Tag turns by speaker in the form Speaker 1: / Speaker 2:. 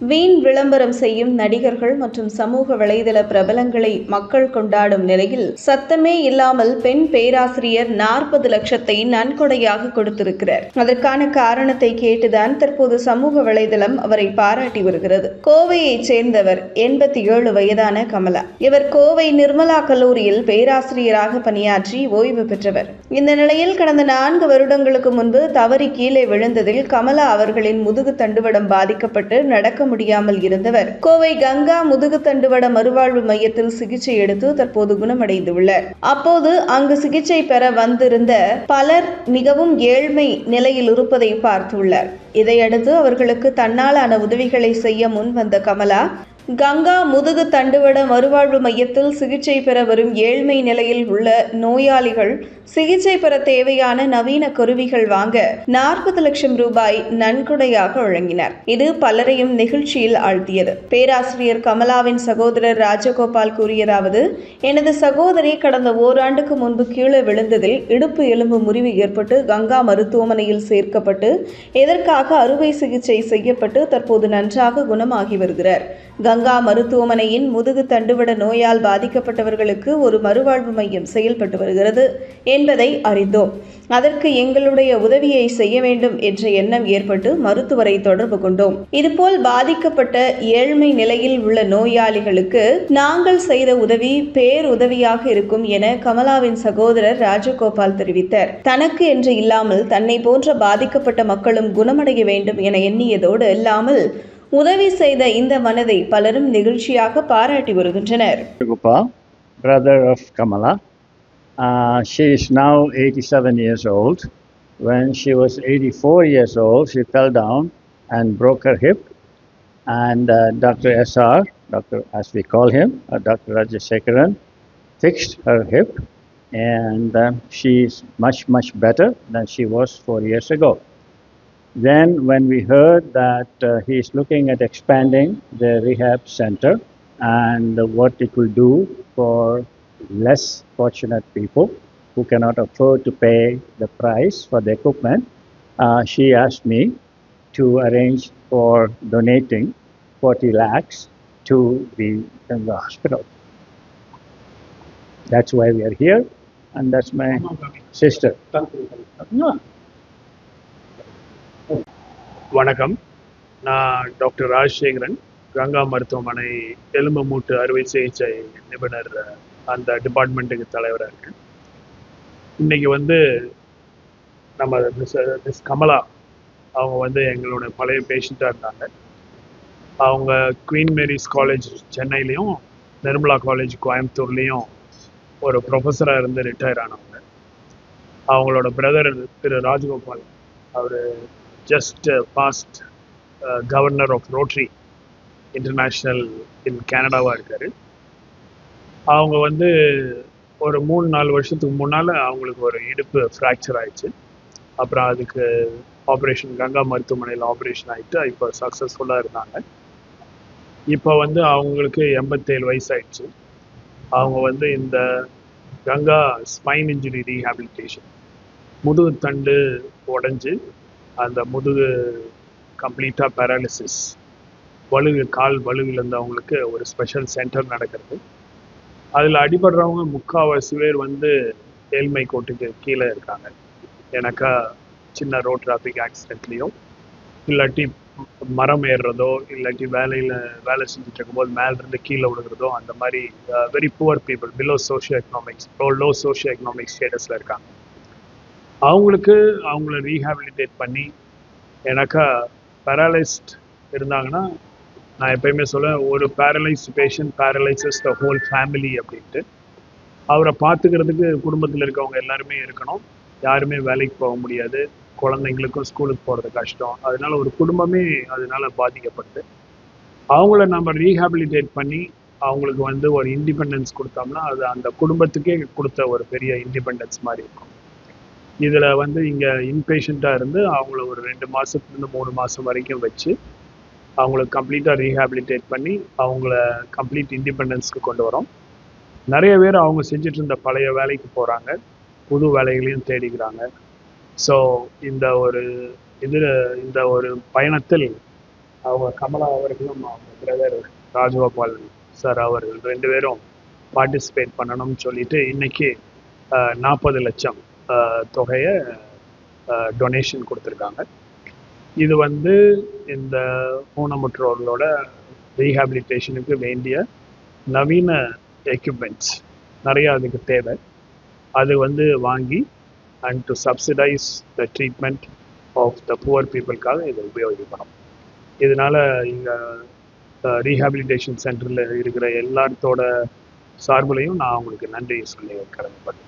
Speaker 1: வீண் விளம்பரம் செய்யும் நடிகர்கள் மற்றும் சமூக வலைதள பிரபலங்களை மக்கள் கொண்டாடும் நிலையில் சத்தமே இல்லாமல் பெண் பேராசிரியர் நாற்பது லட்சத்தை நன்கொடையாக கொடுத்திருக்கிறார். அதற்கான காரணத்தை கேட்டுதான் தற்போது சமூக வலைதளம் அவரை பாராட்டி வருகிறது. கோவையைச் சேர்ந்தவர் எண்பத்தி ஏழு வயதான கமலா. இவர் கோவை நிர்மலா கல்லூரியில் பேராசிரியராக பணியாற்றி ஓய்வு பெற்றவர். இந்த நிலையில் கடந்த நான்கு வருடங்களுக்கு முன்பு தவறி கீழே விழுந்ததில் கமலா அவர்களின் முதுகு தண்டுவடம் பாதிக்கப்பட்டு நடக்க முடியாமல் இருந்தவர். கோவை கங்கா முதுகு தண்டுவட மறுவாழ்வு மையத்தில் சிகிச்சை எடுத்து தற்போது குணமடைந்துள்ளார். அப்போது அங்கு சிகிச்சை பெற வந்திருந்த பலர் மிகவும் ஏழ்மை நிலையில் இருப்பதை பார்த்துள்ளார். இதையடுத்து அவர்களுக்கு தன்னாலான உதவிகளை செய்ய முன் வந்த கமலா கங்கா முதுகு தண்டுவட மறுவாழ்வு மையத்தில் சிகிச்சை பெற வரும் ஏழ்மை நிலையில் உள்ள நோயாளிகள் சிகிச்சை பெற தேவையான நவீன கருவிகள் வாங்க நாற்பது லட்சம் ரூபாய் நன்கொடையாக வழங்கினார். இது பலரையும் நெகிழ்ச்சியில் ஆழ்த்தியது. பேராசிரியர் கமலாவின் சகோதரர் ராஜகோபால் கூறியதாவது எனது சகோதரி கடந்த ஓராண்டுக்கு முன்பு கீழே விழுந்ததில் இடுப்பு எலும்பு முறிவு ஏற்பட்டு கங்கா மருத்துவமனையில் சேர்க்கப்பட்டு எதற்காக அறுவை சிகிச்சை செய்யப்பட்டு தற்போது நன்றாக குணமாகி வருகிறார். கங்கா மருத்துவமனையின் முதுகு தண்டுவட நோயால் பாதிக்கப்பட்டவர்களுக்கு ஒரு மறுவாழ்வு மையம் செயல்பட்டு வருகிறது என்பதை அறிந்தோம். அதற்கு எங்களுடைய உதவியை செய்ய வேண்டும் என்ற எண்ணம் ஏற்பட்டு மருத்துவரை தொடர்பு கொண்டோம். இதுபோல் பாதிக்கப்பட்ட ஏழ்மை நிலையில் உள்ள நோயாளிகளுக்கு நாங்கள் செய்த உதவி பேருதவியாக இருக்கும் என கமலாவின் சகோதரர் ராஜகோபால் தெரிவித்தார். தனக்கு என்று இல்லாமல் தன்னை போன்ற பாதிக்கப்பட்ட மக்களும் குணமடைய வேண்டும் என எண்ணியதோடு இல்லாமல் உதவி செய்த இந்த மனதை பலரும் நெகிழ்ச்சியாக பாராட்டி வருகின்றனர்
Speaker 2: Gopal, brother of Kamala. Uh, she is now 87 years old. When she was 84 years old, she fell down and broke her hip. And uh, Dr. SR, Dr. as we call him, uh, Dr. Rajashekaran, fixed her hip, and um, she is much much better than she was four years ago. Then, when we heard that uh, he is looking at expanding the rehab center and what it will do for less fortunate people who cannot afford to pay the price for the equipment, uh, she asked me to arrange for donating 40 lakhs to the, the hospital. That's why we are here, and that's my sister. No,
Speaker 3: வணக்கம். நான் doctor Rajasekaran Ganga மருத்துவமனை எலும்பு மூட்டு அறுவை சிகிச்சை நிபுணர் அந்த டிபார்ட்மெண்ட்டுக்கு தலைவராக இருக்கேன். இன்னைக்கு வந்து நம்ம மிஸ் மிஸ் கமலா அவங்க வந்து எங்களோட பழைய பேஷண்ட்டாக இருந்தாங்க. அவங்க குவீன் மேரிஸ் காலேஜ் சென்னையிலையும் நிர்மலா காலேஜ் கோயம்புத்தூர்லேயும் ஒரு ப்ரொஃபஸராக இருந்து ரிட்டையர் ஆனவங்க. அவங்களோட பிரதர் திரு ராஜகோபால் அவர் just uh, past uh, governor of Rotary international in கனடாவாக இருக்கார். அவங்க வந்து ஒரு மூணு நாலு வருஷத்துக்கு முன்னால் அவங்களுக்கு ஒரு இடுப்பு ஃப்ராக்சர் ஆயிடுச்சு. அப்புறம் அதுக்கு ஆப்ரேஷன் கங்கா மருத்துவமனையில் ஆப்ரேஷன் ஆகிட்டு இப்போ சக்ஸஸ்ஃபுல்லாக இருந்தாங்க. இப்போ வந்து அவங்களுக்கு எண்பத்தேழு வயசு ஆயிடுச்சு அவங்க வந்து இந்த கங்கா ஸ்பைன் இன்ஜுரி ரீஹாபிலிட்டேஷன் முதுகு தண்டு உடஞ்சி அந்த முதுகு கம்ப்ளீட்டாக பேராலிசிஸ் வலு கால் வலுவிழந்தவங்களுக்கு ஒரு ஸ்பெஷல் சென்டர் நடக்கிறது. அதில் அடிபடுறவங்க முக்கால்வாசி பேர் வந்து ஏழ்மை கோட்டுக்கு கீழே இருக்காங்க. எனக்கா சின்ன ரோட் டிராஃபிக் ஆக்சிடென்ட்லேயும் இல்லாட்டி மரம் ஏறுறதோ இல்லாட்டி வேலையில் வேலை செஞ்சுட்டு இருக்கும்போது மேலேருந்து கீழே விழுகிறதோ அந்த மாதிரி very poor people below socio economics low socio economic ஸ்டேட்டஸில் இருக்காங்க. அவங்களுக்கு அவங்கள ரீஹாபிலிட்டேட் பண்ணி எனக்கா பேரலைஸ்ட் இருந்தாங்கன்னா நான் எப்பயுமே சொல்லுவேன் ஒரு paralysed patient paralyses the whole family அப்படின்ட்டு. அவரை பார்த்துக்கிறதுக்கு குடும்பத்தில் இருக்கவங்க எல்லாருமே இருக்கணும். யாருமே வேலைக்கு போக முடியாது. குழந்தைங்களுக்கும் ஸ்கூலுக்கு போகிறது கஷ்டம். அதனால ஒரு குடும்பமே அதனால பாதிக்கப்பட்டு அவங்கள நம்ம ரீஹாபிலிட்டேட் பண்ணி அவங்களுக்கு வந்து ஒரு இண்டிபெண்டன்ஸ் கொடுத்தோம்னா அது அந்த குடும்பத்துக்கே கொடுத்த ஒரு பெரிய இண்டிபெண்டன்ஸ் மாதிரி இருக்கும். இதில் வந்து இங்கே இன்பேஷண்ட்டாக இருந்து அவங்கள ஒரு ரெண்டு மாதத்துலேருந்து மூணு மாதம் வரைக்கும் வச்சு அவங்கள கம்ப்ளீட்டாக ரீஹாபிலிட்டேட் பண்ணி அவங்கள கம்ப்ளீட் இண்டிபெண்டன்ஸ்க்கு கொண்டு வரோம். நிறைய பேர் அவங்க செஞ்சுட்டு இருந்த பழைய வேலைக்கு போகிறாங்க புது வேலைகளையும் தேடிக்கிறாங்க. ஸோ இந்த ஒரு இதில் இந்த ஒரு பயணத்தில் அவங்க கமலா அவர்களும் அவங்க பிரதர் ராஜகோபால் சார் அவர்கள் ரெண்டு பேரும் பார்ட்டிசிபேட் பண்ணணும்னு சொல்லிட்டு இன்னைக்கு நாற்பது லட்சம் தொகையை டொனேஷன் கொடுத்துருக்காங்க. இது வந்து இந்த ஊனமுற்றோர்களோட ரீஹாபிலிட்டேஷனுக்கு வேண்டிய நவீன எக்யூப்மெண்ட்ஸ் நிறையா அதுக்கு தேவை. அது வந்து வாங்கி and to subsidise the treatment of the poor பீப்புளுக்காக இதை உபயோகிக்கணும். இதனால் இங்கே ரீஹாபிலிட்டேஷன் சென்டரில் இருக்கிற எல்லாத்தோட சார்புலையும் நான் அவங்களுக்கு நன்றி சொல்லி கடமைப்பட்டேன்